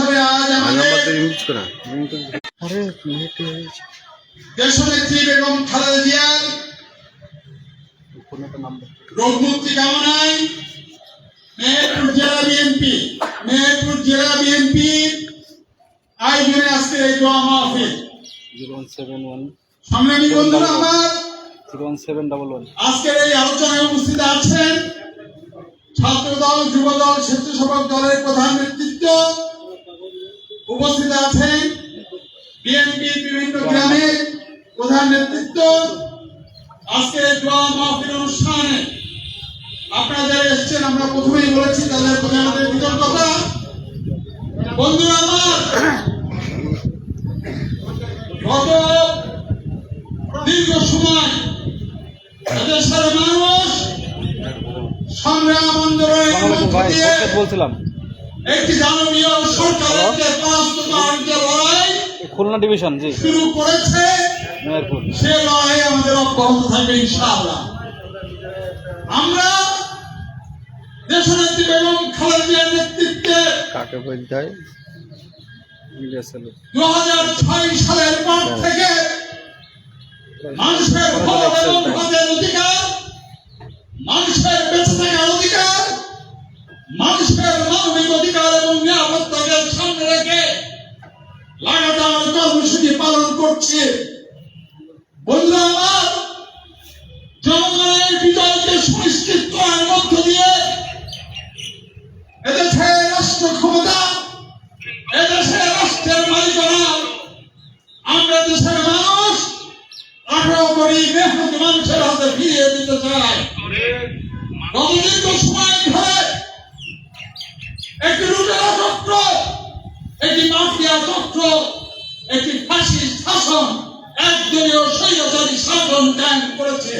হিসাবে আজ আমাদের দেশনেত্রী বেগম খালেদা জিয়ার নাম্বার। রোগমুক্তি কামনায় মেহেরপুর জেলা বিএনপি মেহেরপুর জেলা বিএনপি আয়োজনে আজকে এই দোয়া মাহফিল। Zero seven one. সংগ্রামী বন্ধুরা আমার জিরো সেভেন ডাবল ওয়ান। আজকের এই আলোচনায় উপস্থিত আছেন ছাত্র দল যুব দল স্বেচ্ছাসেবক দলের প্রধান নেতৃত্ব উপস্থিত আছেন বিএনপির বিভিন্ন গ্রামের প্রধান নেতৃত্ব। আজকে দোয়া মাহফিল অনুষ্ঠানে আপনারা যারা এসছেন আমরা প্রথমেই বলেছি তাদের প্রতি আমাদের কৃতজ্ঞতা। বন্ধুরা আমার গত দীর্ঘ সময় এদেশের মানুষ সংগ্রাম আন্দোলনের মধ্য দিয়ে বলছিলাম। একটি দানবীয় সরকারের যে লড়াই খুলনা ডিভিশন জি। শুরু করেছে মেহেরপুর। সে লড়াই আমাদের অব্যাহত থাকবে ইনশাআল্লাহ। আমরা দেশনেত্রী বেগম খালেদা জিয়ার নেতৃত্বে কাকে বলতে হয় দু হাজার ছয় সালের পর থেকে মানুষের ভোট এবং ভোটের অধিকার মানবিক অধিকার এবং নিরাপত্তাকে সামনে রেখে লাগাতার কর্মসূচি পালন করছে। বন্ধুরা আমার জনগণের বিজয়কে সুনিশ্চিত করার মধ্য দিয়ে এদেশের রাষ্ট্র ক্ষমতা এদেশের রাষ্ট্রের মালিকানা আমরা দেশের মানুষ আঠারো কোটি মেহনত মানুষের হাতে ফিরিয়ে দিতে চাই গত দীর্ঘ সময় ধরে একটি লুটেরা চক্র একটি মাফিয়া চক্র একটি ফাঁসি শাসন একদলীয় শাসন করেছে।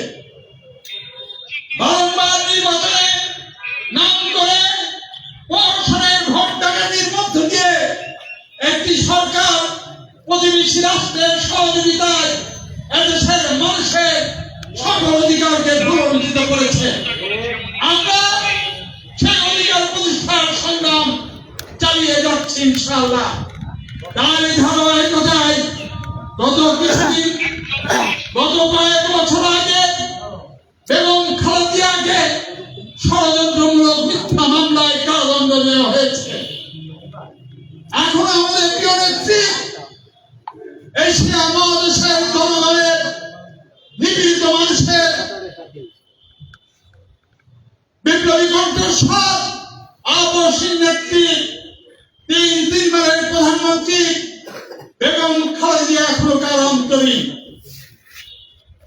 নাম করে একটি সরকার প্রতিবেশী রাষ্ট্রের সহযোগিতায় এদেশের মানুষের সকল অধিকারকে করেছে। আমরা সেই অধিকার প্রতিষ্ঠার সংগ্রাম চালিয়ে যাচ্ছি ইনশাআল্লাহ। তার এই গত কিছুদিন গত কয়েক বছর আগে বেগম খালেদিয়াকে ষড়যন্ত্রমূলক মিথ্যা মামলায় কারাদণ্ড দেওয়া হয়েছে। এখন আমাদের প্রিয় নেত্রী, এশিয়া মহাদেশের জনগণের, নিপীড়িত মানুষের বিপ্লবী কণ্ঠস্বর আপসীন নেত্রী, তিন তিনবারের প্রধানমন্ত্রী বেগম খালেদিয়া এখনও কার অন্তরীণ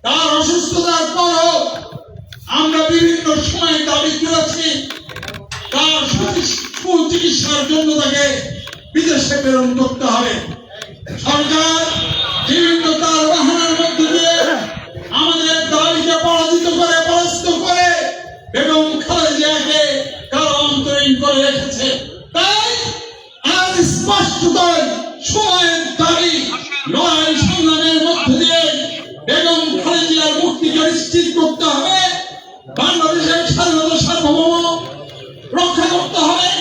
তার অসুস্থতার পরও আমরা বিভিন্ন সময় দাবি করেছি, তার সুচিকিৎসার জন্য তাকে বিদেশে প্রেরণ করতে হবে। সরকার বিভিন্ন তার বাহানার মধ্য দিয়ে আমাদের দাবিকে পরাজিত করে, পরাস্ত করে এবং খালেদিয়াকে কারও অন্তরীণ করে রেখেছে। তাই আজ স্পষ্টতই সময়ের দাবি লড়াই সংগ্রামের মধ্য দিয়ে বেগম খালেদিয়ার মুক্তিকে নিশ্চিত করতে হবে। বাংলাদেশের স্বাধীনতা সার্বভৌম রক্ষা করতে হবে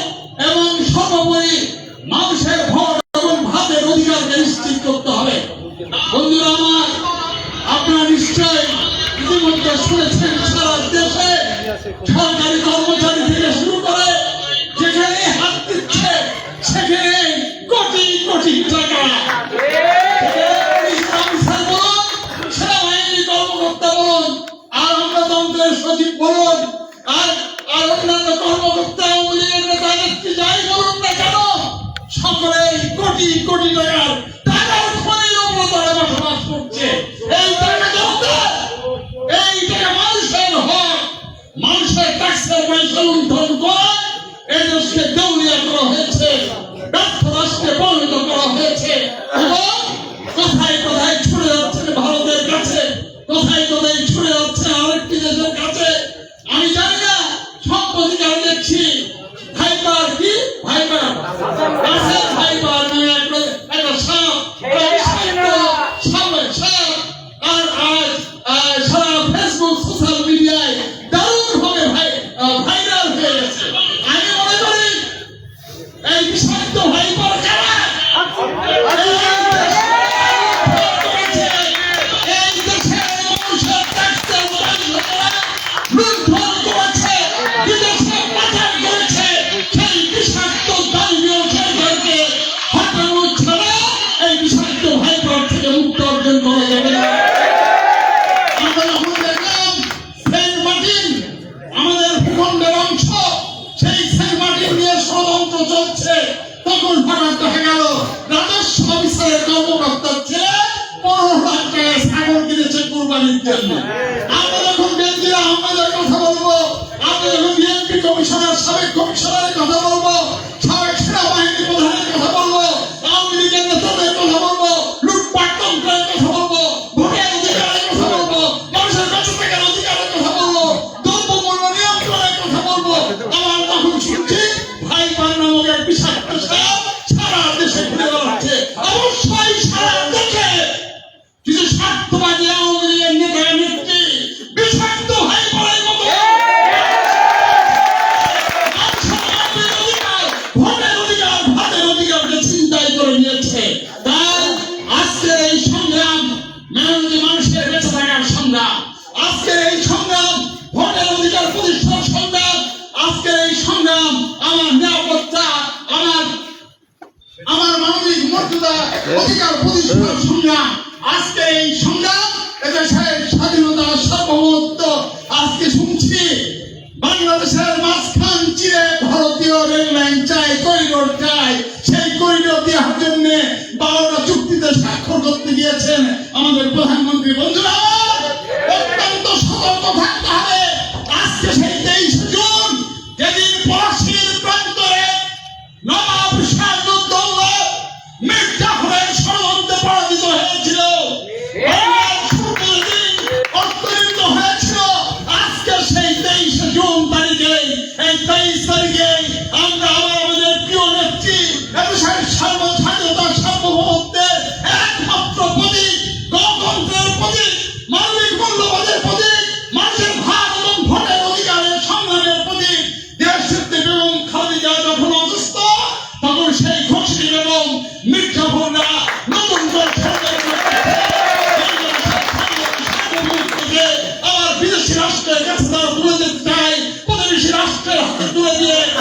এবং সর্বোপরি মানুষের ভোট এবং ভাতের অধিকারকে নিশ্চিত করতে হবে। বন্ধুরা আমার, আপনারা নিশ্চয় ইতিমধ্যে শুনেছেন সারা দেশে সরকারি কোটি কোটি টাকার টাকার খনির উপর তারা বসবাস করছে। এই টাকা জনতার এই টাকা মানুষের হক। মানুষের ট্যাক্সের পয়সা লুণ্ঠন আমরা যখন বেজির আহমেদের কথা বলব আমরা যখন বিএনপি কমিশনার সাবেক কমিশনার অধিকার প্রতিষ্ঠার সংগ্রাম আজকে এই সংগ্রাম এদের স্বাধীনতা সার্বভৌমত্ব আজকে শুনছি বাংলাদেশের মাঝখান চিরে ভারতীয় রেল লাইন চাই করিডোর চাই সেই করিডোর দেওয়ার জন্য বারোটা চুক্তিতে স্বাক্ষর করতে গিয়েছেন আমাদের প্রধানমন্ত্রী। বন্ধুরা অত্যন্ত সতর্ক থাকবে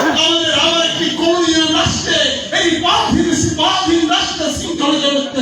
আমাদের আবার একটি কলোনিয়াল রাষ্ট্রে এই বাধীন বাধীন রাষ্ট্রে শৃঙ্খলা করতে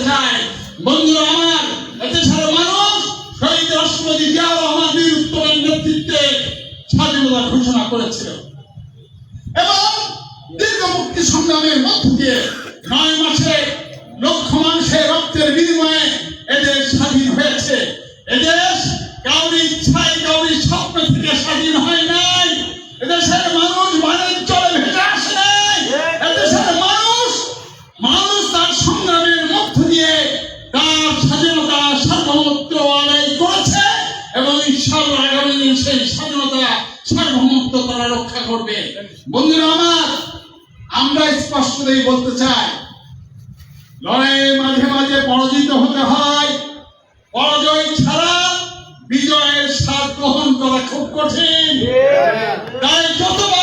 ইনশাল্লাহ আগামী দিন সেই স্বাধীনতা সার্বভৌমত্ব তারা রক্ষা করবে। বন্ধুরা আমার আমরা বলতে চাই লড়াই মাঝে মাঝে পরাজিত হতে হয়। পরাজয় ছাড়া বিজয়ের স্বাদ গ্রহণ করা খুব কঠিন। তাই যতবার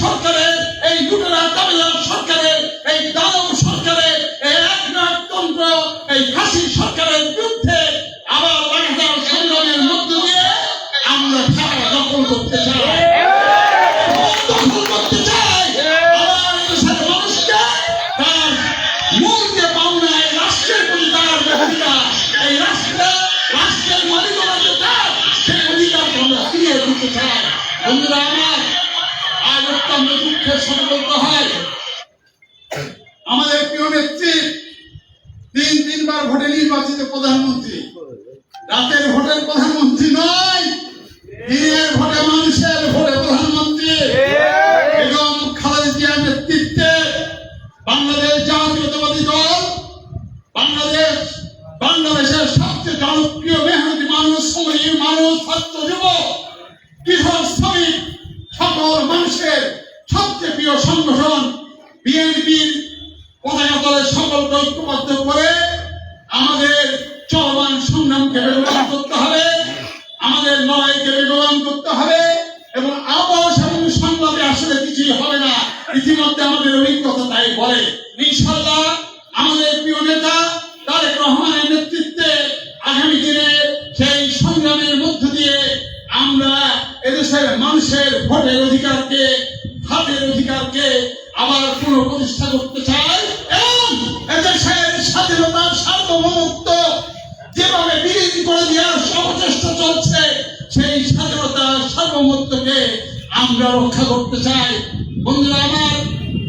সরকারের এই লুটেরা তামিলনাড়ু সরকারের এই দালাল Come on. অধিকারকে আবার পুনঃপ্রতিষ্ঠা করতে চায় এবং এদেশের স্বাধীনতার সার্বভৌমত্ব যেভাবে বিলীন করে দেওয়ার অপচেষ্টা চলছে সেই স্বাধীনতার সার্বভৌমত্বকে আমরা রক্ষা করতে চাই। বন্ধুরা আমার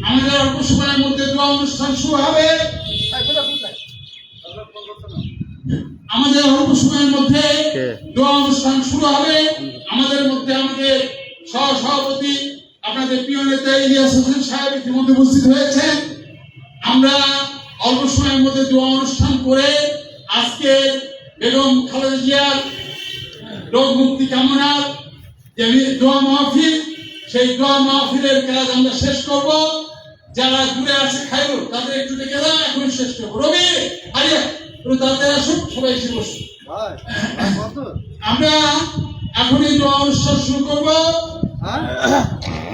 আমাদের অল্প সময়ের মধ্যে দোয়া অনুষ্ঠান শুরু হবে। আমাদের অল্প সময়ের মধ্যে? দোয়া অনুষ্ঠান শুরু হবে। আমাদের মধ্যে আমাদের সহ সভাপতি আপনাদের প্রিয় নেতা ইলিয়াস হোসেন সাহেব ইতিমধ্যে উপস্থিত হয়েছেন। আমরা অল্প সময়ের মধ্যে দোয়া অনুষ্ঠান করে আজকে বেগম খালেদা জিয়ার রোগ মুক্তি কামনার যে দোয়া মাহফিল সেই দোয়া মাহফিলের কাজ আমরা শেষ করব। যারা দূরে আছে খাইল তাদের একটু ডেকে দাও এখন শেষ করব। রবি আরে একটু তাদের আসুক সবাই এসে বসুন। আমরা এখনই দোয়া অনুষ্ঠান শুরু করব। বসো।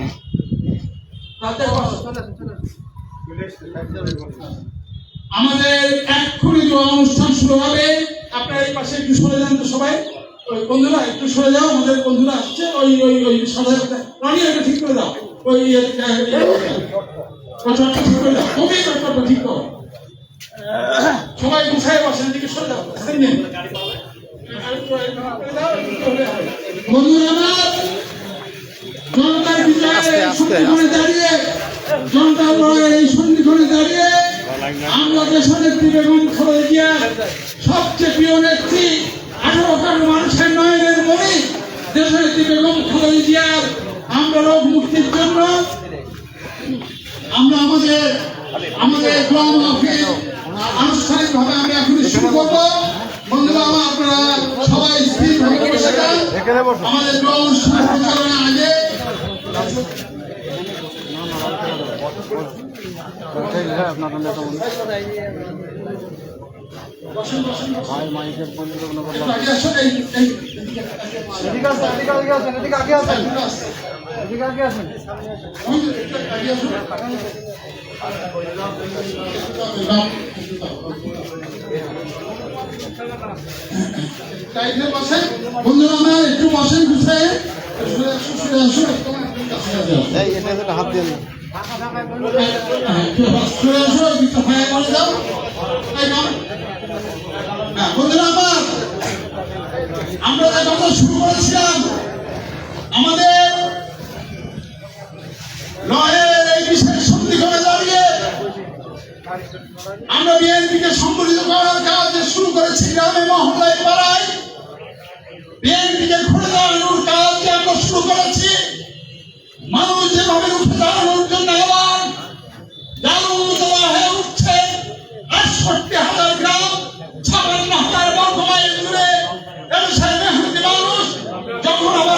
আমাদের এক্ষুনি দোয়া অনুষ্ঠান শুরু হবে। আপনারা এই পাশে একটু সরে যান তো সবাই। ওই বন্ধুরা একটু সরে যাও আমাদের বন্ধুরা আসছে। ওই ওই ওই সাদা রনি এটা ঠিক করে দাও। ওই ইয়ে, ইয়ে, ইয়ে, দাও। তুমি ঠিক করো। সবাই গুছায় বসেন এদিকে সরে যাও। বন্ধুরা আমার জনতার আস্তে, সন্ধিক্ষণে দাঁড়িয়ে জনতার লড়াইয়ের এই সন্ধিক্ষণে দাঁড়িয়ে আমরা দেশের নেত্রী বেগম খালেদা জিয়ার সবচেয়ে প্রিয় নেত্রী আঠারো কোটি মানুষের নয়নের মণি দেশের নেত্রী বেগম খালেদা জিয়ার আমরা রোগ মুক্তির জন্য আমরা আমাদের আমাদের দোয়া মাহফিল আনুষ্ঠানিকভাবে আমরা এখন শুরু করব। বন্ধুরা আমার আপনারা সবাই স্থিরভাবে বসে আমাদের অনুষ্ঠান আগে আসুন, এই এই এদিকে আসেন, এদিকে আগে আসেন, এদিকে আগে আসেন, এদিকে বন্ধুরা একটু বসেন গুছায় আমার যে শুরু করেছিলাম আমাদের লয়ের এই বিশেষ সন্ধিক্ষণে দাঁড়িয়ে আমরা বিএনপিকে সংগঠিত করার কাজ শুরু করেছি গ্রামে মহল্লায় পাড়ায়। বিএনপিকে যে আমরা শুরু করেছি। মানুষ যেভাবে উঠে দাঁড়ানোর জন্য আবার দারুণ দেওয়া হয়ে উঠছে আটষট্টি হাজার গ্রাম, ছাপান্ন হাজার বর্গ মাইল জুড়ে এদেশের মেহনতি মানুষ যখন আবার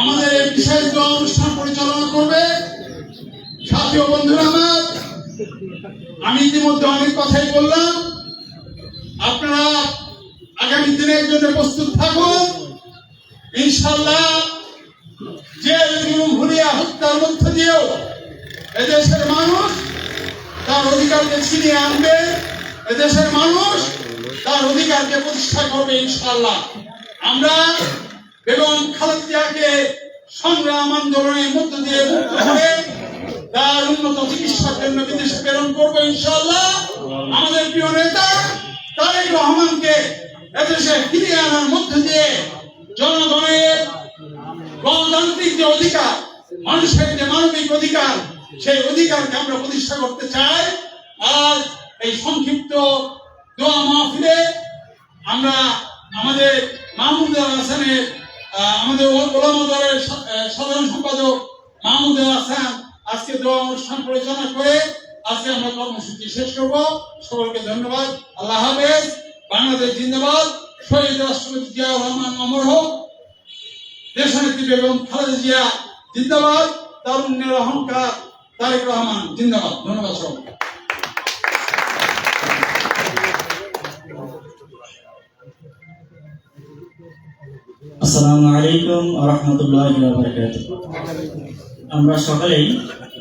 আমাদের এই বিশেষ অনুষ্ঠান পরিচালনা করবে। সাথীয় বন্ধুরা আমার, আমি ইতিমধ্যে অনেক কথাই বললাম। আপনারা আগামী দিনের জন্য প্রস্তুত থাকুন। ইনশাল্লাহ যে ভুলিয়া হত্যার মধ্য দিয়েও এদেশের মানুষ তার অধিকারকে ছিনিয়ে আনবে। এদেশের মানুষ তার অধিকারকে প্রতিষ্ঠা করবে ইনশাল্লাহ আমরা বেগম খালেদা জিয়াকে সংগ্রাম আন্দোলনের মধ্য দিয়ে মুক্ত করে তার উন্নত চিকিৎসার জন্য বিদেশে প্রেরণ করব ইনশাআল্লাহ। আমাদের প্রিয় নেতা তারেক রহমানকে এদেশে ফিরিয়ে আনার মধ্য দিয়ে জনগণের গণতান্ত্রিক যে অধিকার, মানুষের যে মানবিক অধিকার, সেই অধিকারকে আমরা প্রতিষ্ঠা করতে চাই। আজ এই সংক্ষিপ্ত দোয়া মাহফিলে আমরা আমাদের মাহমুদ হাসানের আমাদের ওলামা দলের স- আহ, সাধারণ সম্পাদক মাহমুদ হাসান আজকে দোয়া অনুষ্ঠান পরিচালনা করে আজকে আমরা কর্মসূচি শেষ করব। সকলকে ধন্যবাদ। আল্লাহ হাফেজ। বাংলাদেশ জিন্দাবাদ। শহীদ রাষ্ট্রপতি জিয়াউর রহমান অমর হোক। দেশনেত্রী বেগম খালেদা জিয়া জিন্দাবাদ। তারুণ্যের অহংকার তারেক রহমান জিন্দাবাদ। ধন্যবাদ সবাই আসসালামু আলাইকুম রহমতুল্লাহ আমরা সকলেই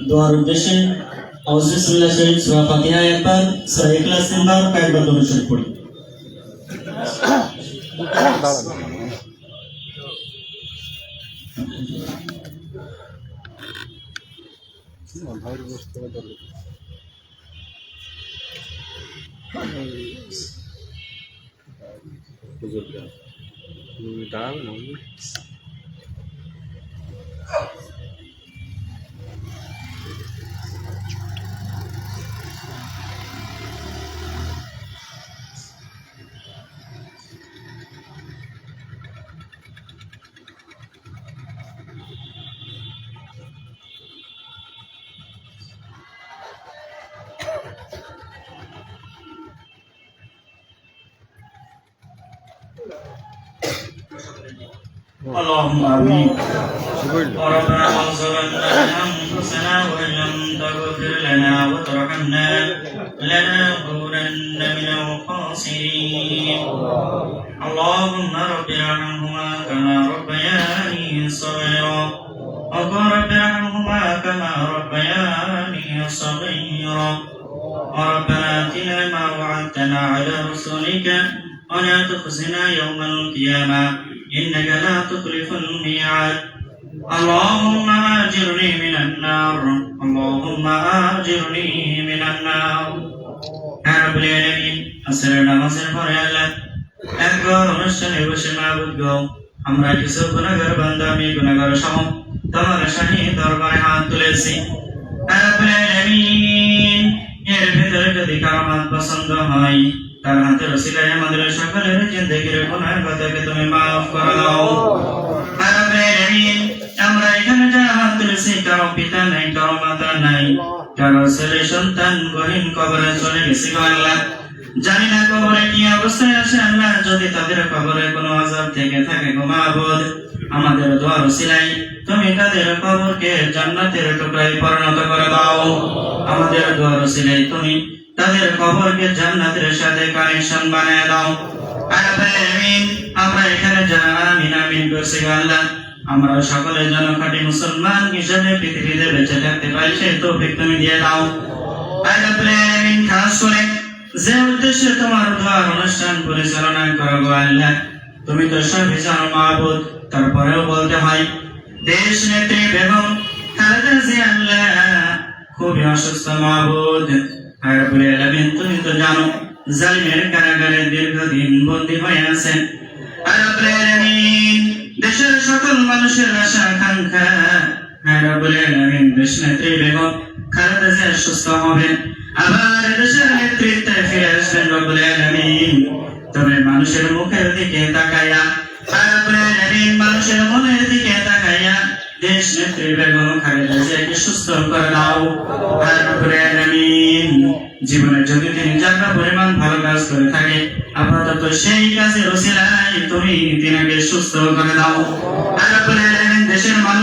দোয়ার উদ্দেশ্যে আউজুবিল্লাহ শরীফ, সূরা ফাতিহা একবার সূরা ইখলাস তিনবার কয়েকবার দরুদ শরীফ পড়ি বুঝতে হবে দরকার বুঝতে দাঁড়াবে না اللهم آمين. ربنا ظلمنا أنفسنا وإن لم تغفر لنا وترحمنا لنكونن من الخاسرين. اللهم رب ارحمهما كما ربياني صغيرا. اللهم رب ارحمهما كما ربياني صغيرا. ربنا آتنا ما وعدتنا على رسلك ولا تخزنا يوم القيامة. إنك لا تخلف الميعاد اللهم آجرني من النار اللهم آجرني من النار يا رب العالمين আসরের নামাজের পরে আল্লাহ একবার অনুষ্ঠানে বসে মাহবুদ গো আমরা কিছু গুণাগার বান্দা আমি গুণাগার সম তোমার শাহী দরবারে হাত তুলেছি يا رب العالمين এর ভেতরে যদি কারামাত পছন্দ হয় তার হাতে রসিলায় আমাদের সকলের জিন্দগির গুনার কথাকে তুমি মাফ করে দাও। আমরা এখানে যারা হাত তুলেছি কারও পিতা নাই কারও মাতা নাই কারও ছেলে সন্তান গহীন কবরে চলে গেছে আল্লাহ। জানি না কবরে কি অবস্থায় আছে আল্লাহ যদি তাদের কবরে কোনো আজাব থেকে থাকে গোমাবদ আমাদের দোয়া সিলাই তুমি তাদের কবরকে জান্নাতের টুকরায় পরিণত করে দাও। আমাদের দোয়া সিলাই তুমি তাদের কবরকে জান্নাতের সাথে কানেকশন বানিয়ে দাও। আমরা এখানে যারা আমিন আমিন করছি আল্লাহ। আমরা সকলে যেন খাঁটি মুসলমান হিসেবে পৃথিবীতে বেঁচে থাকতে পারি সেই তৌফিক তুমি দিয়ে দাও। আমিন, খাস করে। যে উদ্দেশ্যে তোমার দোয়ার অনুষ্ঠান পরিচালনা করো আল্লাহ, তুমি তো জানো মাহবুদ তারপরেও বলতে হয়, দেশ নেত্রী বেগম খুবই অসুস্থ মাহবুদ তুমি তো জানো, জালিমের কারাগারে দীর্ঘদিন বন্দী হয়ে আছেন। দেশের সকল মানুষের আশা আকাঙ্ক্ষা। তবে মানুষের মুখের দিকে আলামিন মানুষের মনের নেত্রী বেগম সুস্থ করে দাও জীবনে যদি তিনি যাত্রা পরিমাণ ভালো কাজ করে থাকে আপাতত সেই কাজে ওসিলায় তুমি তিনাকে সুস্থ করে দাও দেশের মানুষের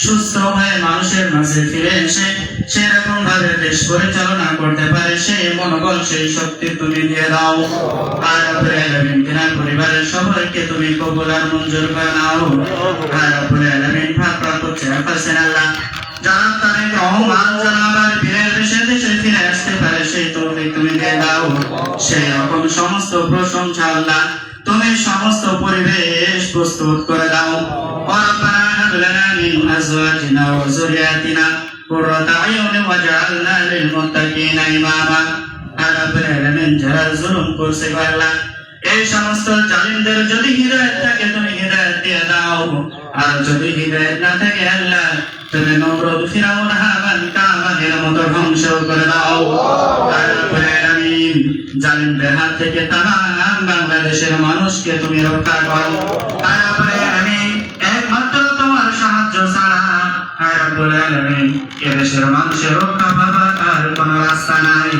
সুস্থ হয়ে মানুষের মাঝে ফিরে এসে সেরকম ভাবে দেশ পরিচালনা করতে পারে সেই মনোবল, সেই শক্তি তুমি দিয়ে দাও। আর পরিবারের সবাইকে তুমি কবুল আর মঞ্জুর করে নাও। আর আল্লাহ। যারা ফিরে দেশে দেশে ফিরে আসতে পারে সেই তৌফিক তুমি দিয়ে দাও। সেই রকম সমস্ত প্রশংসা আল্লাহ। তুমি সমস্ত পরিবেশ প্রস্তুত করে দাও। من ازواجنا وذرياتنا قرة اعين واجعلنا للمتقين اماما আর রব্বুল আলামিন যারা জুলুম করছে গো আল্লাহ এই সমস্ত জালিমদের যদি হৃদয়ত থাকে তুমি হৃদয়ত দিয়ে দাও আর যদি হৃদয়ত না থাকে আল্লাহ তুমি নমরুদ ফিরাউন হামান কামানের মতো ধ্বংস করে দাও আর রব্বুল আলামিন জালিমদের হাত থেকে তামাম বাংলাদেশের মানুষকে তুমি রক্ষা করো আর রব্বুল আলামিন এদেশের মানুষের রক্ষা পাবার আর কোনো রাস্তা নাই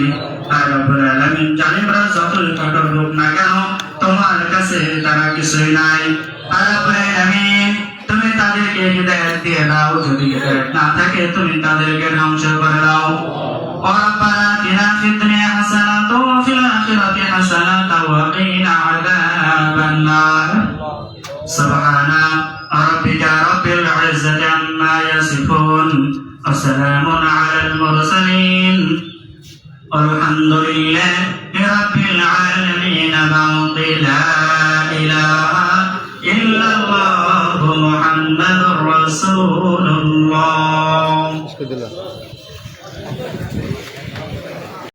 আর রব্বুল আলামিন জালিমরা যতই কঠোর হোক না কেন তোমার কাছে তারা কিছুই নাই আর রব্বুল আলামিন তুমি তাদেরকে হৃদয়ত দিয়ে দাও যদি হৃদয়ত না থাকে তুমি তাদেরকে ধ্বংস করে দাও وربنا اتنا في الدنيا حسنة وفي الآخرة حسنة وقنا عذاب النار سبحان ربك رب العزة عما يصفون وسلام على المرسلين. والحمد لله رب العالمين موت لا إله إلا الله محمد رسول الله.